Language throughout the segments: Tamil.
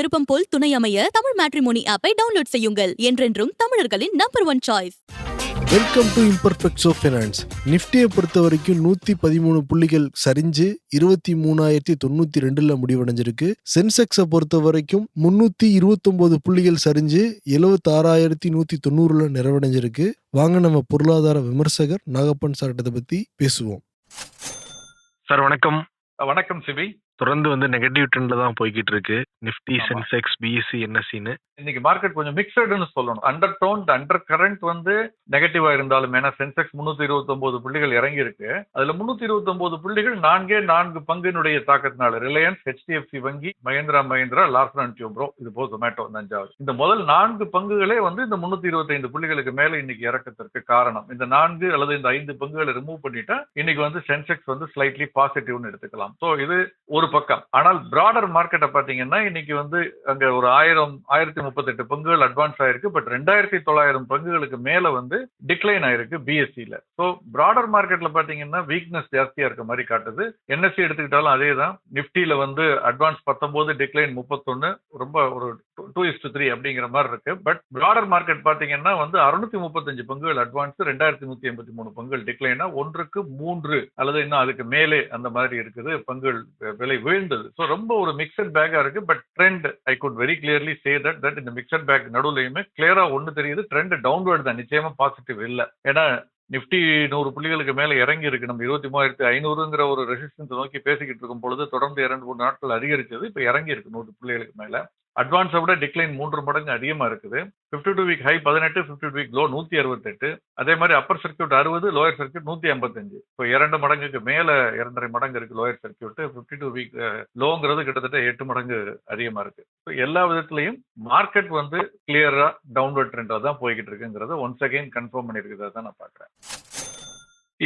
விருப்பம் போல் துணை அமைய தமிழ் மேட்ரிமோனி ஆப்பை டவுன்லோட் செய்யுங்கள். என்றென்றும் தமிழர்களின் number one choice welcome to இம்பர்ஃபெக்ட்ஸோ finance நிஃப்டியை பொறுத்த வரைக்கும் நூற்றி பதிமூணு புள்ளிகள் சரிஞ்சு இருபத்தி மூணாயிரத்தி தொண்ணூற்றி ரெண்டில் முடிவடைஞ்சிருக்கு. சென்செக்ஸை பொறுத்த வரைக்கும் முந்நூற்றி இருபத்தொம்போது புள்ளிகள் சரிஞ்சு எழுபத்தாறாயிரத்தி நூற்றி தொண்ணூறில் நிறைவடைஞ்சிருக்கு. வாங்க நம்ம பொருளாதார விமர்சகர் நாகப்பன் சார்ட்ட இதை பற்றி பேசுவோம். சார் வணக்கம். வணக்கம் சிவி தொடர்ந்து வந்து நெகட்டிவ் ட்ரெண்ட்ல தான் போய்கிட்டு இருக்கு நிஃப்டி. சென்செக்ஸ் பிஎஸ்சி என்எஸ்சின்னு இன்னைக்கு மார்க்கெட் கொஞ்சம் மிக்சடுன்னு சொல்லணும். அண்டர் டோன் அண்டர் கரண்ட் வந்து நெகட்டிவா இருந்தாலும் ஏன்னா சென்செக்ஸ் முன்னூத்தி இருபத்தி புள்ளிகள் இறங்கி இருக்கு அதுல முன்னூத்தி இருபத்தி புள்ளிகள் நான்கே நான்கு பங்கினுடைய தாக்கத்தினால ரிலையன்ஸ் ஹெச்டிஎஃப்சி வங்கி Mahindra Mahindra Larsen and Toubro இது போல் ஜொமேட்டோ இந்த அஞ்சாவது. இந்த முதல் நான்கு பங்குகளே வந்து இந்த முன்னூத்தி இருபத்தைந்து புள்ளிகளுக்கு மேல இன்னைக்கு இறக்கத்திற்கு காரணம். இந்த நான்கு அல்லது இந்த ஐந்து பங்குகளை ரிமூவ் பண்ணிட்டா இன்னைக்கு வந்து சென்செக்ஸ் வந்து ஸ்லைட்லி பாசிட்டிவ்னு எடுத்துக்கலாம். ஸோ இது ஒரு பக்கம். ஆனால் பிராடர் மார்க்கெட்டை பாத்தீங்கன்னா இன்னைக்கு வந்து அங்க ஒரு ஆயிரம் ஆயிரத்தி முப்பத்தெட்டு பங்குகள் அட்வான்ஸ் ஆயிருக்கு. பட் ரெண்டாயிரத்தி தொள்ளாயிரம் பங்குகளுக்கு மேல வந்து டிக்ளைன் ஆயிருக்கு பிஎஸ்சியில் ஸோ பிராடர் மார்க்கெட்ல பாத்தீங்கன்னா வீக்னஸ் ஜாஸ்தியாக இருக்க மாதிரி காட்டுது. என்எஸ்சி எடுத்துக்கிட்டாலும் அதே தான் நிஃப்டியில் வந்து அட்வான்ஸ் பத்தொம்போது டிக்ளைன் முப்பத்தொன்னு ரொம்ப ஒரு டூ இஸ்டு த்ரீ அப்படிங்கிற மாதிரி இருக்கு. பட் பிராடர் மார்க்கெட் பார்த்தீங்கன்னா வந்து அறுநூத்தி முப்பத்தஞ்சு பங்குகள் அட்வான்ஸ் ரெண்டாயிரத்தி நூத்தி எண்பத்தி மூணு பங்குகள் டிக்ளைனா ஒன்றுக்கு மூன்று அல்லது இன்னும் அதுக்கு மேலே அந்த மாதிரி இருக்குது பங்குகள் விலை வீழ்ந்தது. ஸோ ரொம்ப ஒரு மிக்சட் பேக்காக இருக்குது but trend I could very clearly say that that இந்த மிக்சட் பேக் நடுவுலையுமே கிளியராக ஒன்று தெரியுது. ட்ரெண்ட் டவுன்வேர்டு தான். நிச்சயமா பாசிட்டிவ் இல்லை. ஏன்னா நிஃப்டி நூறு புள்ளிகளுக்கு மேலே இறங்கி இருக்கு. நம்ம இருபத்தி மூவாயிரத்தி ஐநூறுங்கிற ஒரு ரெசிஸ்டன்ஸ் நோக்கி பேசிக்கிட்டு இருக்கும் பொழுது தொடர்ந்து இரண்டு மூணு நாட்கள் அதிகரிச்சது. இப்போ இறங்கி இருக்கு நூறு புள்ளிகளுக்கு மேலே. அட்வான்ஸை விட டிக்ளைன் மூன்று மடங்கு அதிகமாக இருக்குது. ஃபிஃப்டி டூ வீக் ஹை பதினெட்டு ஃபிஃப்டி டூ வீக் லோ நூற்றி அறுபத்தெட்டு. அதே மாதிரி அப்பர் சர்க்கியூட் அறுபது லோயர் சர்க்கியூட் நூற்றி ஐம்பத்தஞ்சு. இப்போ இரண்டு மடங்குக்கு மேலே இரண்டரை மடங்கு இருக்குது lower circuit fifty two week லோங்கிறது கிட்டத்தட்ட எட்டு மடங்கு அதிகமாக இருக்குது இப்போ எல்லா விதத்துலையும் மார்க்கெட் வந்து கிளியராக டவுன்வர்ட் ட்ரெண்டாக தான் போய்கிட்டு இருக்குங்கிறத ஒன்ஸ் அகைன் கன்ஃபார்ம் பண்ணியிருக்கிறத தான் நான் பார்க்குறேன்.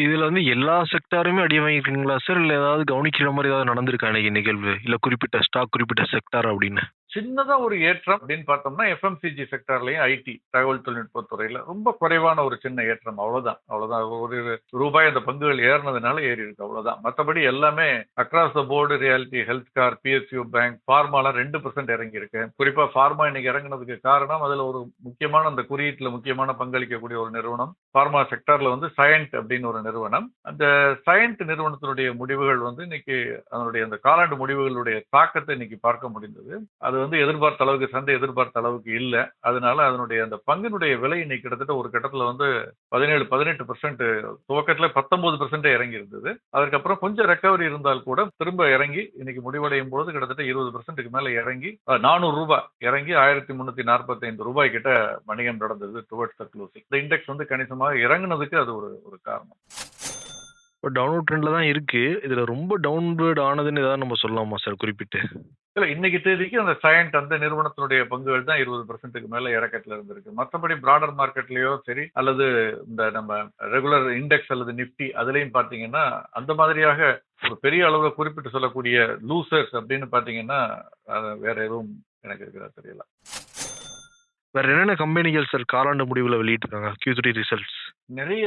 இதுல வந்து எல்லா செக்டாருமே அடி வாங்கிருக்கீங்களா சார் இல்ல ஏதாவது கவனிக்கிற மாதிரி ஏதாவது நடந்திருக்கா இன்னைக்கு நிகழ்வு? இல்ல குறிப்பிட்ட ஸ்டாக் குறிப்பிட்ட செக்டார் அப்படின்னு? சின்னதா ஒரு ஏற்றம் அப்படின்னு பார்த்தோம்னா எஃப்எம்சிஜி செக்டர்லயும் ஐடி தகவல் தொழில்நுட்ப துறையில ரொம்ப குறைவான ஒரு சின்ன ஏற்றம். அவ்வளவுதான். அவ்வளவுதான். ஒரு ரூபாய் அந்த பங்குகள் ஏறினதுனால ஏறி இருக்கு அவ்வளவுதான். மற்றபடி எல்லாமே across the board realty health car PSU bank ஃபார்மாலாம் ரெண்டு பர்சன்ட் இறங்கி இருக்கு குறிப்பா ஃபார்மா இன்னைக்கு இறங்குனதுக்கு காரணம் அதுல ஒரு முக்கியமான அந்த குறியீட்டுல முக்கியமான பங்களிக்கக்கூடிய ஒரு நிறுவனம். ஃபார்மா செக்டர்ல வந்து சயன்ட் அப்படின்னு ஒரு நிறுவனம். அந்த சயன்ட் நிறுவனத்தினுடைய முடிவுகள் வந்து இன்னைக்கு அதனுடைய அந்த காலாண்டு முடிவுகளுடைய தாக்கத்தை இன்னைக்கு பார்க்க முடிந்தது. அது வந்து எதிர்பார்த்த அளவுக்கு சந்தை எதிர்பார்த்த அளவுக்கு இல்லை. அதனால அதனுடைய அந்த பங்கினுடைய விலை இன்னைக்கு கிட்டத்தட்ட ஒரு கட்டத்துல வந்து பதினேழு பதினெட்டு பர்சன்ட் துவக்கத்துல பத்தொன்பது பர்சன்டே இறங்கி இருந்தது அதுக்கப்புறம் கொஞ்சம் ரெக்கவரி இருந்தால் கூட திரும்ப இறங்கி இன்னைக்கு முடிவடையும் போது கிட்டத்தட்ட இருபது பர்சன்ட்டுக்கு மேல இறங்கி நானூறு ரூபாய் இறங்கி ஆயிரத்தி முன்னூத்தி நாற்பத்தி ஐந்து ரூபாய் கிட்ட வணிகம் நடந்தது டுவர்ட்ஸ் த க்ளோசிங் இந்த இண்டெக்ஸ் வந்து கணிசமாக இறங்குனதுக்கு அது ஒரு ஒரு காரணம். இப்போ டவுன்வர்ட் ட்ரெண்ட்ல தான் இருக்கு. இதுல ரொம்ப டவுன்வர்ட் ஆனதுன்னு ஏதாவது நம்ம சொல்லலாமா சார் குறிப்பிட்டு. இல்ல இன்னைக்கு தேதிக்கு அந்த சயன்ட் அந்த நிறுவனத்தினுடைய பங்குகள் தான் இருபது பர்சன்ட்டுக்கு மேல இறக்கத்துல இருந்திருக்கு. மற்றபடி பிராடர் மார்க்கெட்லயோ சரி அல்லது இந்த நம்ம ரெகுலர் இண்டெக்ஸ் அல்லது நிப்டி அதுலயும் பாத்தீங்கன்னா அந்த மாதிரியாக ஒரு பெரிய அளவுல குறிப்பிட்டு சொல்லக்கூடிய லூசர்ஸ் அப்படின்னு பாத்தீங்கன்னா வேற எதுவும் எனக்கு இருக்கிறதா தெரியல. வேற என்னென்ன கம்பெனிகள் சார் காலாண்டு முடிவுல வெளியிட்டிருக்காங்க? Q3 த்ரீ ரிசல்ட்ஸ் நிறைய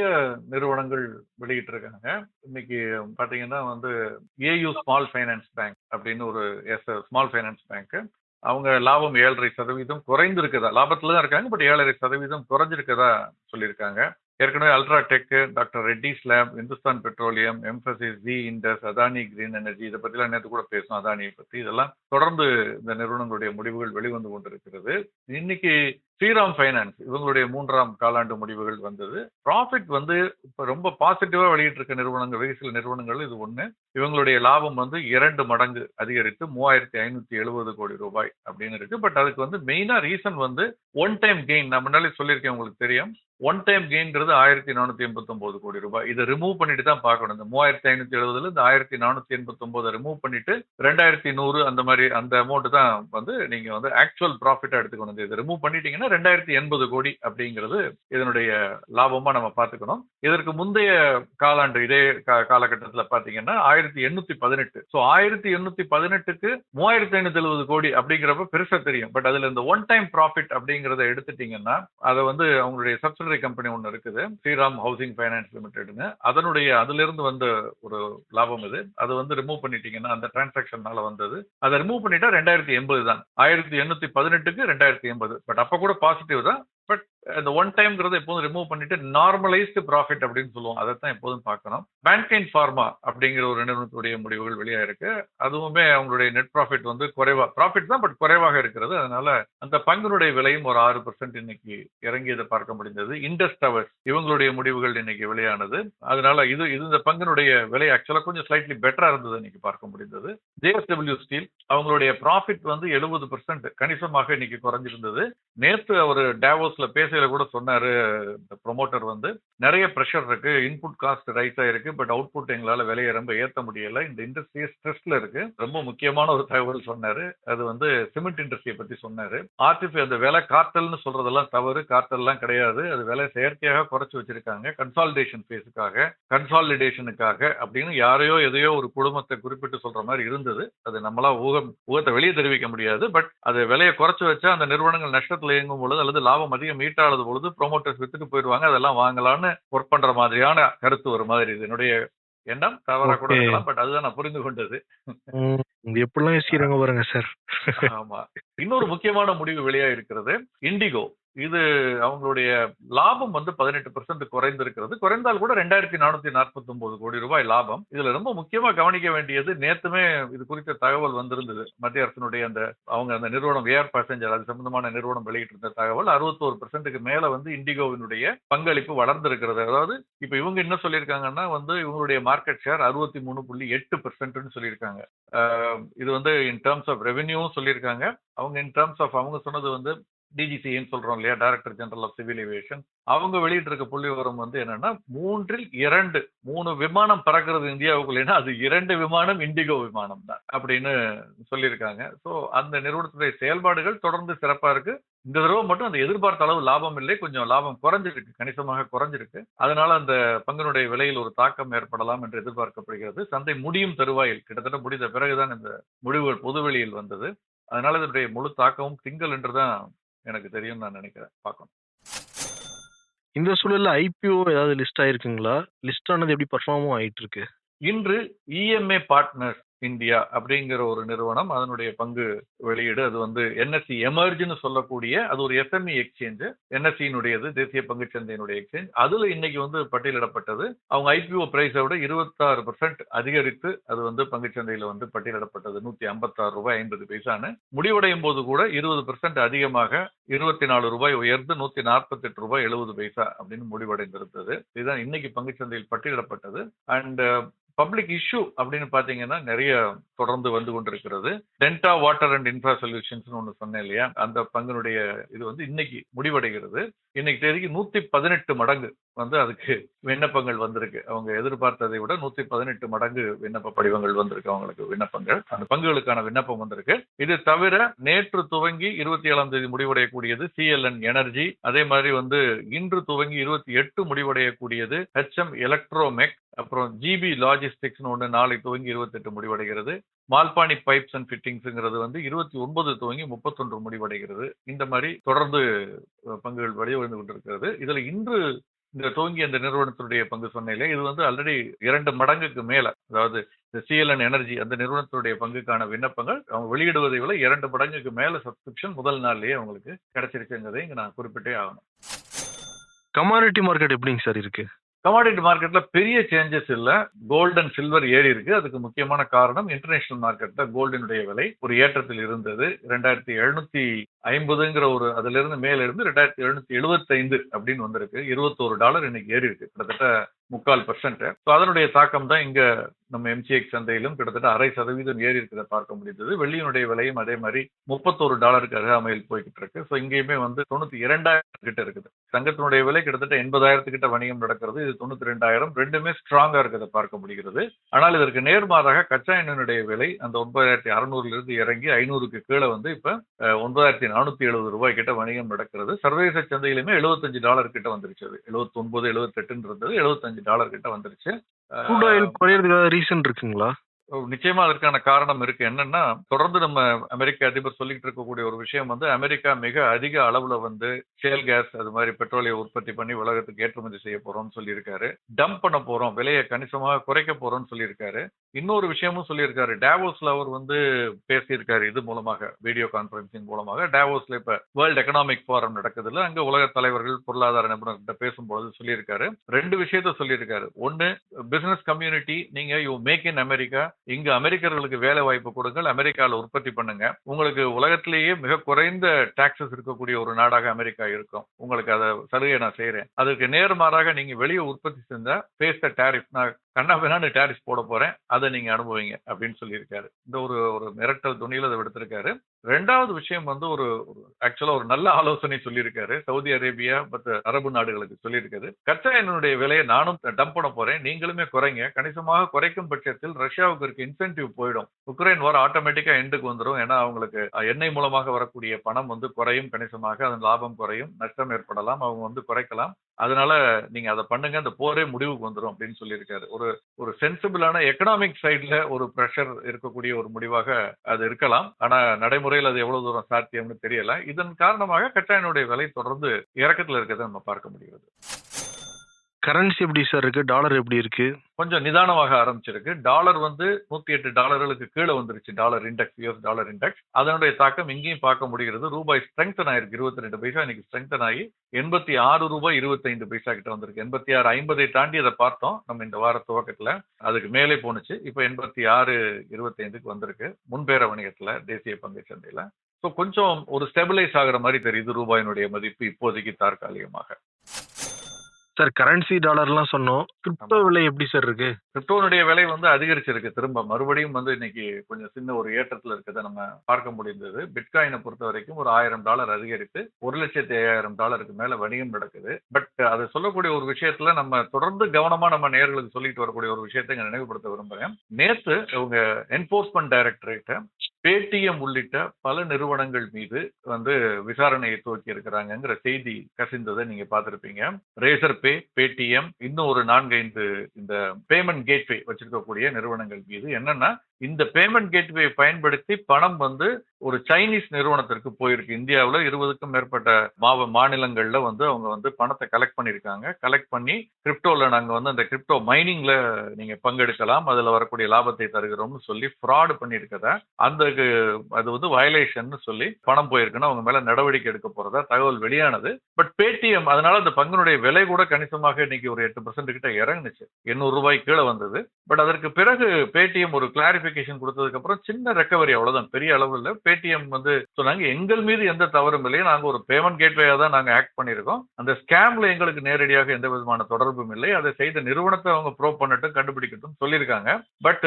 நிறுவனங்கள் வெளியிட்டு இருக்காங்க இன்னைக்கு பாத்தீங்கன்னா வந்து ஏயு ஸ்மால் ஃபைனான்ஸ் பேங்க் அப்படின்னு ஒரு எஸ் ஸ்மால் ஃபைனான்ஸ் பேங்க் அவங்க லாபம் ஏழரை சதவீதம் குறைந்திருக்குதா? லாபத்துல தான் இருக்காங்க பட் ஏழரை சதவீதம் குறைஞ்சிருக்கதா சொல்லியிருக்காங்க. ஏற்கனவே UltraTech doctor Reddy's lab Hindustan petroleum Mphasis G Indies Adani green energy இதை பற்றிலாம் நேற்று கூட பேசணும் அதானியை பற்றி இதெல்லாம் தொடர்ந்து இந்த நிறுவனங்களுடைய முடிவுகள் வெளிவந்து கொண்டிருக்கிறது. இன்னைக்கு ஸ்ரீராம் ஃபைனான்ஸ் இவங்களுடைய மூன்றாம் காலாண்டு முடிவுகள் வந்தது. ப்ராஃபிட் வந்து இப்போ ரொம்ப பாசிட்டிவா வெளியிட்டு இருக்க நிறுவனங்கள் வெகு சில நிறுவனங்கள் இது ஒண்ணு. இவங்களுடைய லாபம் வந்து இரண்டு மடங்கு அதிகரித்து மூவாயிரத்தி ஐநூத்தி எழுபது கோடி ரூபாய் அப்படின்னு இருக்கு. பட் அதுக்கு வந்து மெயினா ரீசன் வந்து ஒன் டைம் கெயின் நான் முன்னாலே சொல்லியிருக்கேன் உங்களுக்கு தெரியும். ஒன் டைம் கெயின்றது ஆயிரத்தி நானூத்தி எண்பத்தி ஒன்பது கோடி ரூபாய். இதை ரிமூவ் பண்ணிட்டு தான் பார்க்கணும். இந்த மூவாயிரத்தி ஐநூத்தி எழுபதுல இந்த ஆயிரத்தி நானூத்தி எண்பத்தி ரிமூவ் பண்ணிட்டு ரெண்டாயிரத்தி நூறு அந்த மாதிரி அந்த அமௌண்ட் தான் வந்து நீங்க வந்து ஆக்சுவல் ப்ராஃபிட்டா எடுத்துக்கணும். இதை ரிமூவ் பண்ணிட்டீங்கன்னா ரெண்டாயிரத்தி எண்பது கோடி அப்படிங்கிறது இதனுடைய லாபமா நம்ம பார்த்துக்கணும். இதற்கு முந்தைய காலாண்டு இதே காலகட்டத்தில் பார்த்தீங்கன்னா ஆயிரத்தி எண்ணூத்தி பதினெட்டு. ஸோ ஆயிரத்தி எண்ணூத்தி பதினெட்டுக்கு மூவாயிரத்தி ஐநூத்தி எழுபது கோடி அப்படிங்கிறப்ப பெருசா தெரியும். பட் அதுல இந்த ஒன் டைம் ப்ராஃபிட் அப்படிங்கிறத எடுத்துட்டீங்கன்னா அதை வந்து அவங்களுடைய சப்சிடரி கம்பெனி ஒன்று இருக்குது ஸ்ரீராம் ஹவுசிங் ஃபைனான்ஸ் லிமிடெட்னு அதனுடைய அதுல இருந்து வந்த ஒரு லாபம் இது. அது வந்து ரிமூவ் பண்ணிட்டீங்கன்னா அந்த டிரான்சாக்ஷனால வந்தது. அதை ரிமூவ் பண்ணிட்டா ரெண்டாயிரத்தி எண்பது தான். ஆயிரத்தி எண்ணூத்தி பதினெட்டுக்கு ரெண்டாயிரத்தி எண்பது. பட் அப்ப கூட பாசிட்டிவ் தான் பட் இந்த ஒன் டைம்ங்கிறத எப்போதும் ரிமூவ் பண்ணிட்டு நார்மலைஸ்டு ப்ராஃபிட் அப்படின்னு சொல்லுவோம். அதை தான் எப்போதும் பார்க்கணும். பேன்கைன் ஃபார்மா அப்படிங்கிற ஒரு நிறுவனத்துடைய முடிவுகள் வெளியாயிருக்கு. அதுவுமே அவங்களுடைய நெட் ப்ராஃபிட் வந்து குறைவா ப்ராஃபிட் தான் பட் குறைவாக இருக்கிறது. அதனால அந்த பங்கினுடைய விலையும் ஒரு ஆறு பர்சன்ட் இன்னைக்கு இறங்கியதை பார்க்க முடிந்தது. இண்டஸ் டவர்ஸ் இவங்களுடைய முடிவுகள் இன்னைக்கு வெளியானது. அதனால இது இது இந்த பங்கினுடைய விலை ஆக்சுவலா கொஞ்சம் ஸ்லைட்லி பெட்டரா இருந்தது இன்னைக்கு பார்க்க முடிந்தது. ஜேஎஸ்டபிள்யூ ஸ்டீல் அவங்களுடைய ப்ராஃபிட் வந்து எழுபது பர்சன்ட் கணிசமாக இன்னைக்கு குறைஞ்சிருந்தது. நேத்து அவர் டேவோஸ்ல பேசையில கூட சொன்னாரு ப்ரொமோட்டர் வந்து. நிறைய ப்ரெஷர் இருக்கு இன்புட் காஸ்ட் ரைஸ் ஆயிருக்கு பட் அவுட்புட் எங்களால விலையை ரொம்ப ஏத்த முடியல. இந்த இண்டஸ்ட்ரி ஸ்ட்ரெஸ்ல இருக்கு. ரொம்ப முக்கியமான ஒரு தகவல் சொன்னாரு. அது வந்து சிமெண்ட் இண்டஸ்ட்ரியை பத்தி சொன்னாரு. ஆர்டிபி அந்த விலை கார்டல்னு சொல்றதெல்லாம் தவறு கார்டல்லாம் கிடையாது. அது விலை செயற்கையாக குறைச்சு வச்சிருக்காங்க. கன்சாலிடேஷன் பேஸுக்காக கன்சாலிடேஷனுக்காக அப்படின்னு யாரையோ எதையோ ஒரு குடும்பத்தை குறிப்பிட்டு சொல்ற மாதிரி இருந்தது. அது நம்மளா ஊகம் ஊகத்தை வெளியே தெரிவிக்க முடியாது. பட் அது விலையை குறைச்சு வச்சா அந்த நிறுவனங்கள் நஷ்டத்துல இயங்கும் பொழுது அல்லது லாபம் அதிகம் ஈட்டாத பொழுது ப்ரொமோட்டர்ஸ் வித்துட்டு போயிடுவாங்க. அதெல்லாம் வாங்கலாம்னு ஒர்க் பண்ற மாதிரியான கருத்து ஒரு மாதிரி இது. என்னுடைய எண்ணம். தவறா கூட. இருக்கலாம். பட் அதுதான் நான் புரிந்து கொண்டது. எப்படிலாம் யோசிக்கிறாங்க பாருங்க சார் ஆமா. இன்னொரு முக்கியமான முடிவு வெளியா இருக்கிறது இண்டிகோ இது அவங்களுடைய லாபம் வந்து பதினெட்டு பெர்சென்ட் குறைந்திருக்கிறது. குறைந்தால் கூட ரெண்டாயிரத்தி நானூத்தி நாற்பத்தி ஒன்பது கோடி ரூபாய் லாபம். இதுல ரொம்ப முக்கியமா கவனிக்க வேண்டியது நேத்துமே இது குறித்த தகவல் வந்திருந்தது. மத்திய அரசினுடைய அந்த அவங்க அந்த நிறுவனம் ஏர் பேசஞ்சர் அது சம்பந்தமான நிறுவனம் வெளியிட்டிருந்த தகவல் அறுபத்தோரு பெர்சென்ட்டுக்கு மேல வந்து இண்டிகோவினுடைய பங்களிப்பு வளர்ந்திருக்கிறது. அதாவது இப்ப இவங்க என்ன சொல்லியிருக்காங்கன்னா வந்து இவங்களுடைய மார்க்கெட் ஷேர் அறுபத்தி மூணு புள்ளி எட்டு பெர்சென்ட்னு சொல்லியிருக்காங்க. ஆஹ் இது வந்து இன் டேர்ம்ஸ் ஆஃப் ரெவென்யூவும் சொல்லியிருக்காங்க. அவங்க இன் டேர்ம்ஸ் ஆஃப் அவங்க சொன்னது வந்து டிஜிசின்னு சொல்றோம் இல்லையா? Director general of civil aviation அவங்க வெளியிட்டு இருக்க புள்ளி விவரம் வந்து என்னன்னா மூன்றில் இரண்டு மூணு விமானம் பறக்கிறது இந்தியாவுக்குள்ளேன்னா அது இரண்டு விமானம் இண்டிகோ விமானம் தான் அப்படின்னு சொல்லியிருக்காங்க. ஸோ அந்த நிறுவனத்துடைய செயல்பாடுகள் தொடர்ந்து சிறப்பா இருக்கு. இந்த தடவை மட்டும் அந்த எதிர்பார்த்த அளவு லாபம் இல்லை கொஞ்சம் லாபம் குறைஞ்சிருக்கு கணிசமாக குறைஞ்சிருக்கு. அதனால அந்த பங்கினுடைய விலையில் ஒரு தாக்கம் ஏற்படலாம் என்று எதிர்பார்க்கப்படுகிறது. சந்தை முடியும் தருவாயில் கிட்டத்தட்ட முடிந்த பிறகுதான் இந்த முடிவுகள் பொதுவெளியில் வந்தது. அதனால இதனுடைய முழு தாக்கமும் திங்கள் என்றுதான் எனக்கு தெரியும் நான் நினைக்கிறேன். பார்க்கணும். இந்த சூழல்ல ஐபிஓ ஏதாவது லிஸ்ட் ஆயிருக்குங்களா? லிஸ்ட் ஆனது எப்படி பர்ஃபார்மும் ஆயிட்டு இருக்கு இன்று இஎம்ஏ பார்ட்னர்ஸ் இந்தியா அப்படிங்கிற ஒரு நிறுவனம் அதனுடைய பங்கு வெளியீடு. அது வந்து என்எஸ்சி எமர்ஜ்னு சொல்லக்கூடிய அது ஒரு எஸ்எம்இ எக்ஸ்சேஞ்சு என்எஸ்சியினுடையது தேசிய பங்கு சந்தையினுடைய எக்ஸ்சேஞ்ச் அதுல இன்னைக்கு வந்து பட்டியலிடப்பட்டது. அவங்க ஐபிஓ பிரைஸை விட இருபத்தாறு பர்சன்ட் அதிகரித்து அது வந்து பங்குச் சந்தையில வந்து பட்டியலிடப்பட்டது. நூத்தி ஐம்பத்தாறு ரூபாய் ஐம்பது பைசான்னு. முடிவடையும் போது கூட இருபது பர்சன்ட் அதிகமாக இருபத்தி நாலு ரூபாய் உயர்ந்து நூத்தி நாற்பத்தி எட்டு ரூபாய் எழுபது பைசா அப்படின்னு முடிவடைந்திருந்தது. இதுதான் இன்னைக்கு பங்குச் சந்தையில் பட்டியலிடப்பட்டது. அண்ட் பப்ளிக் இஷ்யூ அப்படின்னு பாத்தீங்கன்னா நிறைய தொடர்ந்து வந்து கொண்டிருக்கிறது. Denta water and infra solutions ஒன்று சொன்னேன் இல்லையா? அந்த பங்கினுடைய இது வந்து இன்னைக்கு முடிவடைகிறது. இன்னைக்கு தேதிக்கு நூத்தி பதினெட்டு மடங்கு வந்து அதுக்கு விண்ணப்பங்கள் வந்திருக்கு. அவங்க எதிர்பார்த்ததை விட நூத்தி பதினெட்டு மடங்கு விண்ணப்ப படிவங்கள் வந்திருக்கு அவங்களுக்கு விண்ணப்பங்கள். அந்த பங்குகளுக்கான விண்ணப்பம் வந்திருக்கு. இது தவிர நேற்று துவங்கி இருபத்தி ஏழாம் தேதி முடிவடையக்கூடியது சிஎல்என் எனர்ஜி அதே மாதிரி வந்து இன்று துவங்கி இருபத்தி எட்டு முடிவடையக்கூடியது ஹெச்எம் எலக்ட்ரோமெக் அப்புறம் ஜிபி லாஜிஸ்டிக்ஸ்னு ஒன்று நாளை துவங்கி இருபத்தெட்டு முடிவடைகிறது. மால்பாணி பைப்ஸ் அண்ட் ஃபிட்டிங்ஸுங்கிறது வந்து இருபத்தி ஒன்பது துவங்கி முப்பத்தொன்று முடிவடைகிறது. இந்த மாதிரி தொடர்ந்து பங்குகள் வெளிவந்து கொண்டிருக்கிறது. இதுல இன்று இந்த துவங்கி அந்த நிறுவனத்தினுடைய பங்கு சொன்னையில இது வந்து ஆல்ரெடி இரண்டு மடங்குக்கு மேல அதாவது இந்த சிஎல்என் எனர்ஜி அந்த நிறுவனத்தினுடைய பங்குக்கான விண்ணப்பங்கள் அவங்க வெளியிடுவதை விட இரண்டு மடங்குக்கு மேல சப்ஸ்கிரிப்ஷன் முதல் நாள்லயே அவங்களுக்கு கிடைச்சிருக்குங்கிறதை இங்க நான் குறிப்பிட்டே ஆகணும். கமாடிட்டி மார்க்கெட் எப்படிங்க சார் இருக்கு? கமாடிட்டி மார்க்கெட்ல பெரிய சேஞ்சஸ் இல்ல. கோல்டு அண்ட் சில்வர் ஏறி இருக்கு. அதுக்கு முக்கியமான காரணம் இன்டர்நேஷனல் மார்க்கெட்ல கோல்டினுடைய விலை ஒரு ஏற்றத்தில் இருந்தது. ரெண்டாயிரத்தி எழுநூத்தி ஐம்பதுங்கிற ஒரு அதுல இருந்து மேல இருந்து ரெண்டாயிரத்தி எழுநூத்தி எழுபத்தைந்து அப்படின்னு வந்திருக்கு. இருபத்தோரு டாலர் இன்னைக்கு ஏறி இருக்கு. கிட்டத்தட்ட முக்கால் பர்சன்ட் ஸோ அதனுடைய தாக்கம் தான் இங்க நம்ம எம்சிஎக்ஸ் சந்தையிலும் கிட்டத்தட்ட அரை சதவீதம் ஏறி இருக்கிறத பார்க்க முடிந்தது. வெள்ளியினுடைய விலையும் அதே மாதிரி முப்பத்தோரு டாலருக்கு அருகாமையில் போய்கிட்டு இருக்கு. ஸோ இங்கேயுமே வந்து தொண்ணூத்தி இரண்டாயிரம் கிட்ட இருக்குது. தங்கத்தினுடைய விலை கிட்டத்தட்ட எண்பதாயிரத்துக்கிட்ட வணிகம் நடக்கிறது. இது தொண்ணூத்தி ரெண்டாயிரம் ரெண்டுமே ஸ்ட்ராங்கா இருக்கிறத பார்க்க முடிகிறது. ஆனால் இதற்கு நேர்மாறாக கச்சா எண்ணெயினுடைய விலை அந்த ஒன்பதாயிரத்தி அறுநூறுல இருந்து இறங்கி ஐநூறுக்கு கீழே வந்து இப்ப ஒன்பதாயிரத்தி நானூத்தி எழுபது ரூபாய் கிட்ட வணிகம் நடக்கிறது. சர்வதேச சந்தையிலுமே எழுபத்தஞ்சு டாலர் கிட்ட வந்துருச்சு அது. எழுபத்தி ஒன்பது எழுபத்தெட்டுன்னு இருந்தது எழுபத்தஞ்சு டாலர் கிட்ட வந்துருச்சு. Crude oil குறையறதுக்காக ரீசன் இருக்குங்களா? நிச்சயமா அதற்கான காரணம் இருக்கு. என்னன்னா தொடர்ந்து நம்ம அமெரிக்க அதிபர் சொல்லிட்டு இருக்கக்கூடிய ஒரு விஷயம் வந்து அமெரிக்கா மிக அதிக அளவுல வந்து ஷேல் கேஸ் அது மாதிரி பெட்ரோலிய உற்பத்தி பண்ணி உலகத்துக்கு ஏற்றுமதி செய்ய போறோம்னு சொல்லியிருக்காரு. டம்ப் பண்ண போறோம் விலையை கணிசமாக குறைக்க போறோம்னு சொல்லியிருக்காரு. இன்னொரு விஷயமும் சொல்லியிருக்காரு. டேவோஸ்ல அவர் வந்து பேசியிருக்காரு இது மூலமாக வீடியோ கான்பரன்சிங் மூலமாக. டேவோஸ்ல இப்ப வேர்ல்ட் எக்கனாமிக் ஃபோரம் நடக்குதுல்ல அங்க உலக தலைவர்கள் பொருளாதார நிபுணர்கிட்ட பேசும்போது சொல்லியிருக்காரு. ரெண்டு விஷயத்த சொல்லியிருக்காரு. ஒன்னு பிசினஸ் கம்யூனிட்டி நீங்க யூ மேக் இன் அமெரிக்கா இங்க அமெரிக்கர்களுக்கு வேலை வாய்ப்பு கொடுங்கள் அமெரிக்கால உற்பத்தி பண்ணுங்க. உங்களுக்கு உலகத்திலேயே மிக குறைந்த டாக்ஸஸ் இருக்கக்கூடிய ஒரு நாடாக அமெரிக்கா இருக்கும். உங்களுக்கு அதை சலுகை நான் செய்யறேன் அதுக்கு நேர்மாறாக நீங்க வெளியே உற்பத்தி செஞ்சா பேஸ் த டேரிஃப் நான் கண்ணா பின்னான்னு டேரிஃப் போட போறேன். அதை நீங்க அனுபவிங்க அப்படின்னு சொல்லியிருக்காரு. இந்த ஒரு ஒரு மிரட்டல் துணியில அதை எடுத்திருக்காரு ரெண்டாவது விஷயம் வந்து ஒரு ஆக்சுவலா ஒரு நல்ல ஆலோசனை சொல்லியிருக்காரு. சவுதி அரேபியா மற்ற அரபு நாடுகளுக்கு சொல்லியிருக்காரு. கச்சா எண்ணெயுடைய விலையை நானும் டம்ப் பண்ண போறேன். நீங்களுமே குறைங்க. கணிசமாக குறைக்கும் பட்சத்தில் ரஷ்யாவுக்கு இருக்க இன்சென்டிவ் போயிடும். உக்ரைன் வர ஆட்டோமேட்டிக்கா எண்டுக்கு வந்துடும் ஏன்னா அவங்களுக்கு எண்ணெய் மூலமாக வரக்கூடிய பணம் வந்து குறையும் கணிசமாக. அதன் லாபம் குறையும். நஷ்டம் ஏற்படலாம். அவங்க வந்து குறைக்கலாம். அதனால நீங்க அதை பண்ணுங்க அந்த போரே முடிவுக்கு வந்துடும் அப்படின்னு சொல்லியிருக்காரு. ஒரு ஒரு சென்சிபிளான எக்கனாமிக் சைட்ல ஒரு ப்ரெஷர் இருக்கக்கூடிய ஒரு முடிவாக அது இருக்கலாம். ஆனா நடைமுறையில் அது எவ்வளவு தூரம் சாத்தியம்னு தெரியல. இதன் காரணமாக கச்சா விலை தொடர்ந்து இறக்கத்துல இருக்கிறத நம்ம பார்க்க முடிகிறது. கரன்சி எப்படி சார் இருக்கு? டாலர் எப்படி இருக்கு? கொஞ்சம் நிதானமாக ஆரம்பிச்சிருக்கு. டாலர் வந்து நூத்தி எட்டு டாலர்களுக்கு கீழே வந்துருச்சு. Dollar index US dollar index அதனுடைய தாக்கம் இங்கேயும் பார்க்க முடிகிறது. ரூபாய் ஸ்ட்ரெங்தன் ஆயிருக்கு. இருபத்தி ரெண்டு பைசா இன்னைக்கு ஸ்ட்ரெங்தன் ஆகி எண்பத்தி ஆறு ரூபாய் இருபத்தைந்து பைசா கிட்ட வந்திருக்கு. எண்பத்தி ஆறு ஐம்பதை தாண்டி அதை பார்த்தோம். நம்ம இந்த வார துவக்கத்துல அதுக்கு மேலே போனுச்சு இப்போ எண்பத்தி ஆறு இருபத்தைந்துக்கு வந்திருக்கு. முன்பேர வணிகத்துல தேசிய பங்கு சந்தையில. ஸோ கொஞ்சம் ஒரு ஸ்டெபிலைஸ் ஆகுற மாதிரி தெரியுது ரூபாயினுடைய மதிப்பு இப்போதைக்கு தற்காலிகமாக. சார் கரன்சி டாலர்லாம் சொன்னோம். கிரிப்டோ விலை எப்படி சார் இருக்கு? கிரிப்டோனுடைய விலை வந்து அதிகரிச்சிருக்கு. திரும்ப மறுபடியும் வந்து இன்னைக்கு கொஞ்சம் சின்ன ஒரு ஏற்றத்துல இருக்கிறத நம்ம பார்க்க முடிந்தது. பிட்காயினை பொறுத்த வரைக்கும் ஒரு ஆயிரம் டாலர் அதிகரித்து ஒரு லட்சத்தி ஐயாயிரம் டாலருக்கு மேல வணிகம் நடக்குது. பட் அதை சொல்லக்கூடிய ஒரு விஷயத்துல நம்ம தொடர்ந்து கவனமா நம்ம நேர்களுக்கு சொல்லிட்டு வரக்கூடிய ஒரு விஷயத்தை நினைவுபடுத்த விரும்புறேன். நேத்து அவங்க என்போர்ஸ்மெண்ட் டைரக்டரேட் பேடிஎம் உள்ளிட்ட பல நிறுவனங்கள் மீது வந்து விசாரணையை துவக்கி இருக்கிறாங்கிற செய்தி கசிந்ததை நீங்க பார்த்திருப்பீங்க. ரேசர் பே பேடிஎம் இன்னும் ஒரு நான்கைந்து இந்த பேமெண்ட் கேட்வே வச்சிருக்கக்கூடிய நிறுவனங்கள் மீது என்னன்னா இந்த பேமெண்ட் கேட்வே பயன்படுத்தி பணம் வந்து ஒரு சைனீஸ் நிறுவனத்திற்கு போயிருக்கு. இந்தியாவில் இருபதுக்கும் மேற்பட்ட மாவ மாநிலங்களில் வந்து அவங்க வந்து பணத்தை கலெக்ட் பண்ணியிருக்காங்க. கலெக்ட் பண்ணி கிரிப்டோவில் நாங்கள் வந்து அந்த கிரிப்டோ மைனிங்கில் நீங்கள் பங்கெடுக்கலாம். அதில் வரக்கூடிய லாபத்தை தருகிறோம்னு சொல்லி ஃப்ராடு பண்ணியிருக்கதா அந்த அது வந்து வயலேஷன் சொல்லி பணம் போயிருக்குன்னு அவங்க மேலே நடவடிக்கை எடுக்க போகிறதா தகவல் வெளியானது. பட் பேடிஎம் அதனால அந்த பங்கினுடைய விலை கூட கணிசமாக இன்னைக்கு ஒரு எட்டு பர்சன்ட் கிட்ட இறங்குனுச்சு. எண்ணூறு ரூபாய் கீழே வந்தது. பட் அதற்கு பிறகு பேடிஎம் ஒரு கிளாரிபிகேஷன் கொடுத்ததுக்கப்புறம் சின்ன ரெக்கவரி அவ்வளோதான் பெரிய அளவில் பேடிஎம் வந்து சொன்னாங்க. எங்கள் மீது எந்த தவறும் இல்லை. நாங்க ஒரு பேமெண்ட் கேட்வேயாக தான் நாங்கள் ஆக்ட் பண்ணியிருக்கோம். அந்த ஸ்கேம்ல எங்களுக்கு நேரடியாக எந்த விதமான தொடர்பும் இல்லை. அதை செய்த நிறுவனத்தை அவங்க ப்ரோ பண்ணட்டும் கண்டுபிடிக்கட்டும் சொல்லியிருக்காங்க. பட்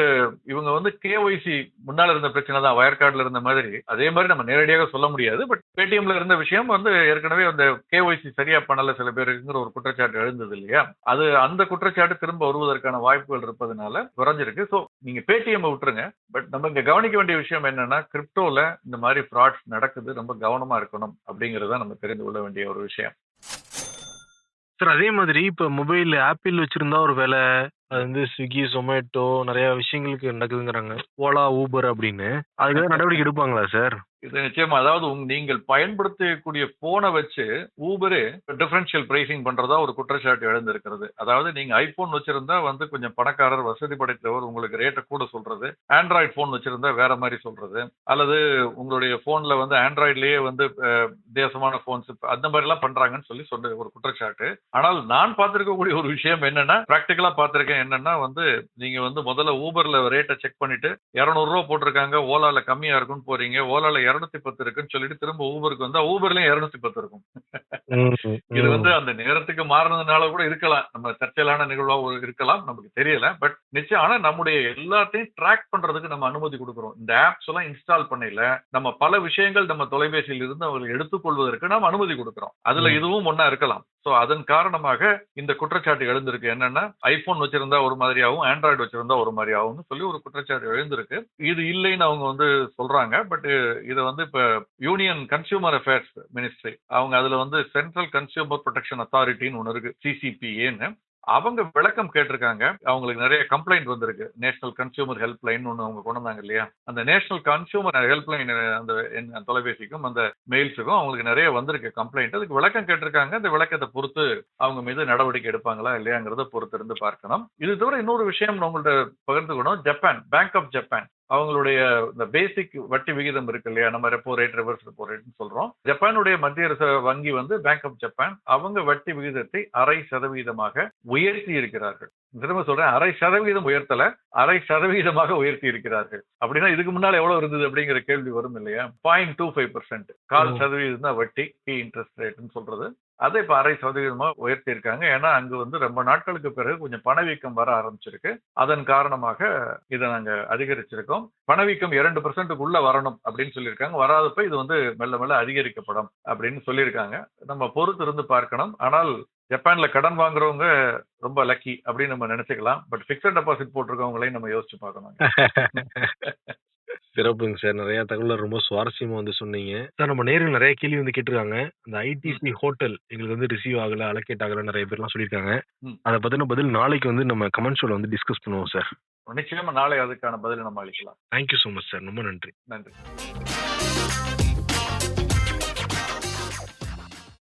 இவங்க வந்து கேஒய்சி முன்னால் இருந்த பிரச்சனை தான். வயர் கார்டில் இருந்த மாதிரி. அதே மாதிரி நம்ம நேரடியாக சொல்ல முடியாது. பட் பேடிஎம்ல இருந்த விஷயம் வந்து ஏற்கனவே அந்த கேஒய்சி சரியா பண்ணல சில பேருக்குங்கிற ஒரு குற்றச்சாட்டு எழுந்தது இல்லையா? அது அந்த குற்றச்சாட்டு திரும்ப வருவதற்கான வாய்ப்புகள் இருப்பதனால குறைஞ்சிருக்கு. ஸோ நீங்க பேடிஎம் விட்டுருங்க. பட் நம்ம இங்க கவனிக்க வேண்டிய விஷயம் என்னன்னா கிரிப்டோல இந்த மாதிரி ஃப்ராட்ஸ் நடக்குது ரொம்ப கவனமா இருக்கணும் அப்படிங்கறத நம்ம தெரிந்து கொள்ள வேண்டிய ஒரு விஷயம். சார் அதே மாதிரி இப்ப மொபைல் ஆப்பிள் வச்சிருந்தா ஒரு வேலை அது வந்து ஸ்விக்கி ஜொமேட்டோ நிறைய விஷயங்களுக்கு நடக்குதுங்கிறாங்க. ஓலா ஊபர் அப்படின்னு. அதுக்கு ஏதாவது நடவடிக்கை எடுப்பாங்களா சார் இது நிச்சயமா. அதாவது உங் நீங்கள் பயன்படுத்தக்கூடிய போனை வச்சு ஊபரு டிஃபரன்ஷியல் பிரைசிங் பண்றதா ஒரு குற்றச்சாட்டு எழுந்திருக்கிறது. அதாவது நீங்க ஐபோன் வச்சிருந்தா வந்து கொஞ்சம் பணக்காரர் வசதி படைத்தவர் உங்களுக்கு ரேட்டை கூட சொல்றது. ஆண்ட்ராய்டு போன் வச்சிருந்தா வேற மாதிரி சொல்றது. அல்லது உங்களுடைய போன்ல வந்து ஆண்ட்ராய்ட்லயே வந்து தேசமான வித்தியாசமான போன்ஸ் அந்த மாதிரி எல்லாம் பண்றாங்கன்னு சொல்லி சொன்ன ஒரு குற்றச்சாட்டு. ஆனால் நான் பார்த்திருக்கக்கூடிய ஒரு விஷயம் என்னன்னா பிராக்டிக்கலா பார்த்திருக்கேன். என்னன்னா வந்து நீங்க வந்து முதல்ல ஊபர்ல ரேட்டை செக் பண்ணிட்டு 200 ரூபா போட்டிருக்காங்க ஓலால கம்மியா இருக்குன்னு போறீங்க ஓலால 210 பத்து இருக்குன்னு சொல்லிட்டு திரும்ப ஊபருக்கு வந்தா ஊபர்லயும் 210 பத்து இருக்கும். இது வந்து அந்த நேரத்துக்கு மாறினதுனால கூட இருக்கலாம். நம்ம தற்செயலான நிகழ்வா இருக்கலாம் நமக்கு தெரியல. பட் நிச்சயம் ஆனா நம்முடைய எல்லாத்தையும் ட்ராக் பண்றதுக்கு நம்ம அனுமதி கொடுக்குறோம். இந்த ஆப்ஸ் எல்லாம் இன்ஸ்டால் பண்ணல நம்ம பல விஷயங்கள் நம்ம தொலைபேசியில் இருந்து அவர்கள் எடுத்துக்கொள்வதற்கு நாம் அனுமதி கொடுக்குறோம். அதுல. இதுவும் ஒண்ணா இருக்கலாம். சோ அதன் காரணமாக இந்த குற்றச்சாட்டு எழுந்திருக்கு. என்னன்னா ஐபோன் வச்சிருந்தா ஒரு மாதிரியாகவும் ஆண்ட்ராய்டு வச்சிருந்தா ஒரு மாதிரியாகும்னு சொல்லி ஒரு குற்றச்சாட்டு எழுந்திருக்கு. இது இல்லைன்னு அவங்க வந்து சொல்றாங்க. பட் இதை வந்து இப்போ யூனியன் கன்சியூமர் அஃபேர்ஸ் மினிஸ்ட்ரி அவங்க அதுல வந்து சென்ட்ரல் கன்சியூமர் ப்ரொடெக்ஷன் அத்தாரிட்டின்னு ஒன்று இருக்கு சிசிபிஏன்னு அவங்க விளக்கம் கேட்டிருக்காங்க. அவங்களுக்கு நிறைய கம்ப்ளைண்ட் வந்திருக்கு. நேஷனல் கன்சியூமர் ஹெல்ப் லைன் ஒன்று அவங்க கொண்டு வந்தாங்க இல்லையா? அந்த நேஷனல் கன்சியூமர் ஹெல்ப் லைன் அந்த தொலைபேசிக்கும் அந்த மெயில்ஸுக்கும் அவங்களுக்கு நிறைய வந்திருக்கு கம்ப்ளைண்ட் அதுக்கு விளக்கம் கேட்டிருக்காங்க. அந்த விளக்கத்தை பொறுத்து அவங்க மீது நடவடிக்கை எடுப்பாங்களா இல்லையாங்கிறத பொறுத்து இருந்து பார்க்கணும். இது தவிர இன்னொரு விஷயம் நான் உங்கள்ட்ட பகிர்ந்துக்கணும். ஜப்பான் பேங்க் ஆஃப் ஜப்பான் அவங்களுடைய இந்த பேசிக் வட்டி விகிதம் இருக்கு இல்லையா? நம்ம ரெப்போ ரேட் ரிவர்ஸ் ரெப்போ ரேட்னு சொல்றோம். ஜப்பானுடைய மத்திய வங்கி வந்து பேங்க் ஆஃப் ஜப்பான் அவங்க வட்டி விகிதத்தை அரை சதவீதமாக உயர்த்தி இருக்கிறார்கள். திரும்ப சொல்றேன் அரை சதவீதம் உயர்த்தல அரை சதவீதமாக உயர்த்தி இருக்கிறார்கள். அப்படின்னா இதுக்கு முன்னால எவ்வளவு இருந்தது அப்படிங்கிற கேள்வி வரும் இல்லையா? பாயிண்ட் டூ ஃபைவ் பர்சன்ட் கால். சதவீதம் தான் வட்டி இன்ட்ரெஸ்ட் ரேட்னு சொல்றது. அதை இப்ப அரை சதவீதமா உயர்த்தி இருக்காங்க ஏன்னா அங்கு வந்து ரொம்ப நாட்களுக்கு பிறகு கொஞ்சம் பணவீக்கம் வர ஆரம்பிச்சிருக்கு. அதன் காரணமாக இதை நாங்க அதிகரிச்சிருக்கோம். பணவீக்கம் இரண்டு பர்சன்ட்டுக்குள்ள வரணும் அப்படின்னு சொல்லியிருக்காங்க. வராதப்ப இது வந்து மெல்ல மெல்ல அதிகரிக்கப்படும் அப்படின்னு சொல்லியிருக்காங்க. நம்ம பொறுத்து இருந்து பார்க்கணும். ஆனால் ஜப்பான்ல கடன் வாங்குறவங்க ரொம்ப லக்கி அப்படின்னு நம்ம நினைச்சுக்கலாம். பட் பிக்சட் டெபாசிட் போட்டிருக்கவங்களையும் நம்ம யோசிச்சு பார்க்கணும் சிறப்புங்க சார். நிறைய தகவல் ரொம்ப சுவாரஸ்யமா வந்து சொன்னீங்க. சார் நம்ம நேரில் நிறைய கேள்வி வந்து கேட்டிருக்காங்க. அந்த ஐடிசி ஹோட்டல் எங்களுக்கு வந்து ரிசீவ் ஆகல அலோகேட் ஆகல நிறைய பேர்லாம் சொல்லியிருக்காங்க. ம். அதை பத்தின பதில் நாளைக்கு வந்து நம்ம கமெண்ட் ஷோல வந்து டிஸ்கஸ் பண்ணுவோம் சார். நிச்சயமா நாளை அதுக்கான பதில் நம்ம அளிக்கலாம். தேங்க்யூ ஸோ மச் சார் ரொம்ப நன்றி. நன்றி.